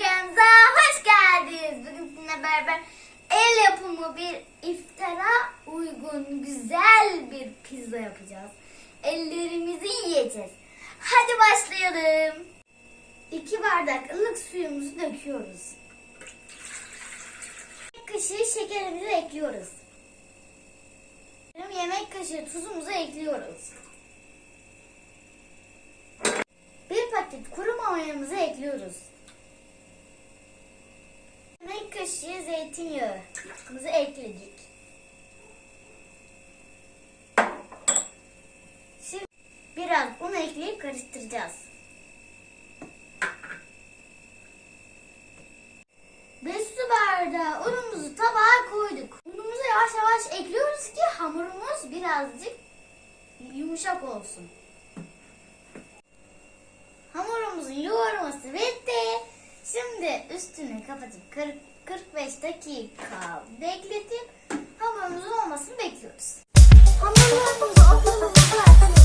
kanalımıza hoş geldiniz. Bugün sizinle beraber el yapımı bir iftara uygun güzel bir pizza yapacağız. Ellerimizi yiyeceğiz. Hadi başlayalım. 2 bardak ılık suyumuzu döküyoruz. Bir kaşığı şekerimizi ekliyoruz. Yarım yemek kaşığı tuzumuzu ekliyoruz. Bir paket kuru mayamızı ekliyoruz. Yemek kaşığı zeytinyağımızı ekledik. Şimdi biraz un ekleyip karıştıracağız. Bir su bardağı unumuzu tabağa koyduk. Unumuzu yavaş yavaş ekliyoruz ki hamurumuz birazcık yumuşak olsun. Hamurumuzun yoğurması bitti. Şimdi üstünü kapatıp 40 45 dakika bekletip hamurumuzun olmasını bekliyoruz. Hamurlarımızı okulumuza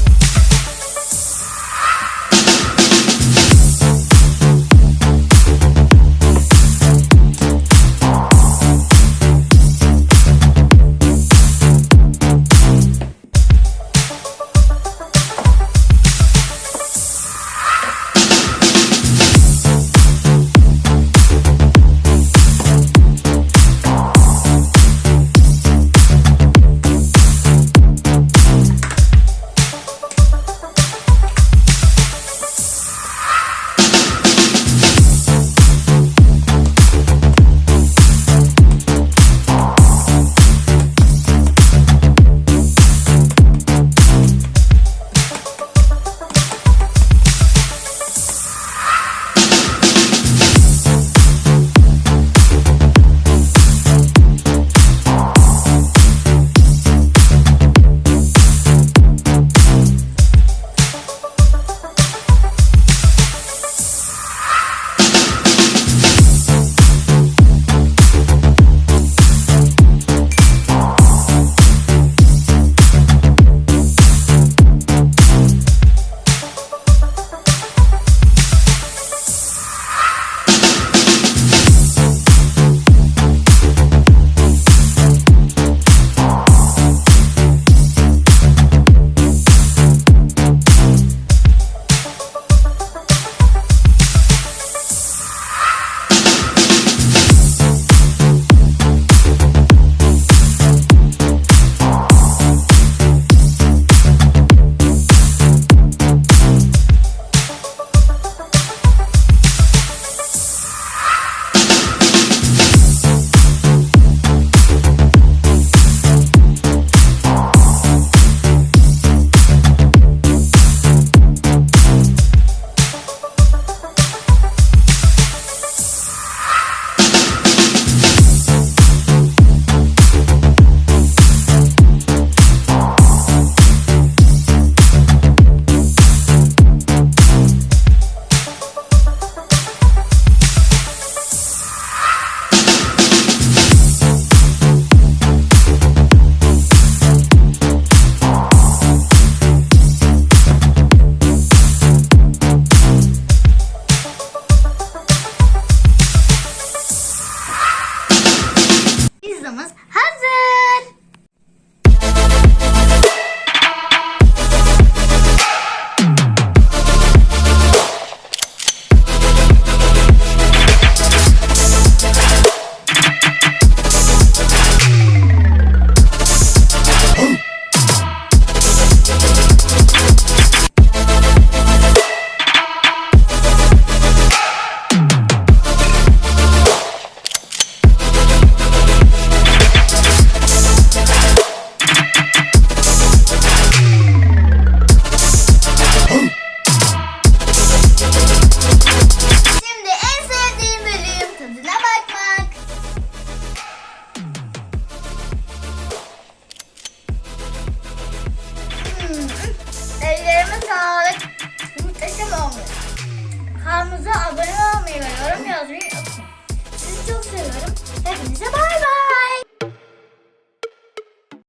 bromas Kanalımıza abone olmayı ve yorum yazmayı unutmayın. Sizi çok seviyorum. Hepinize bay.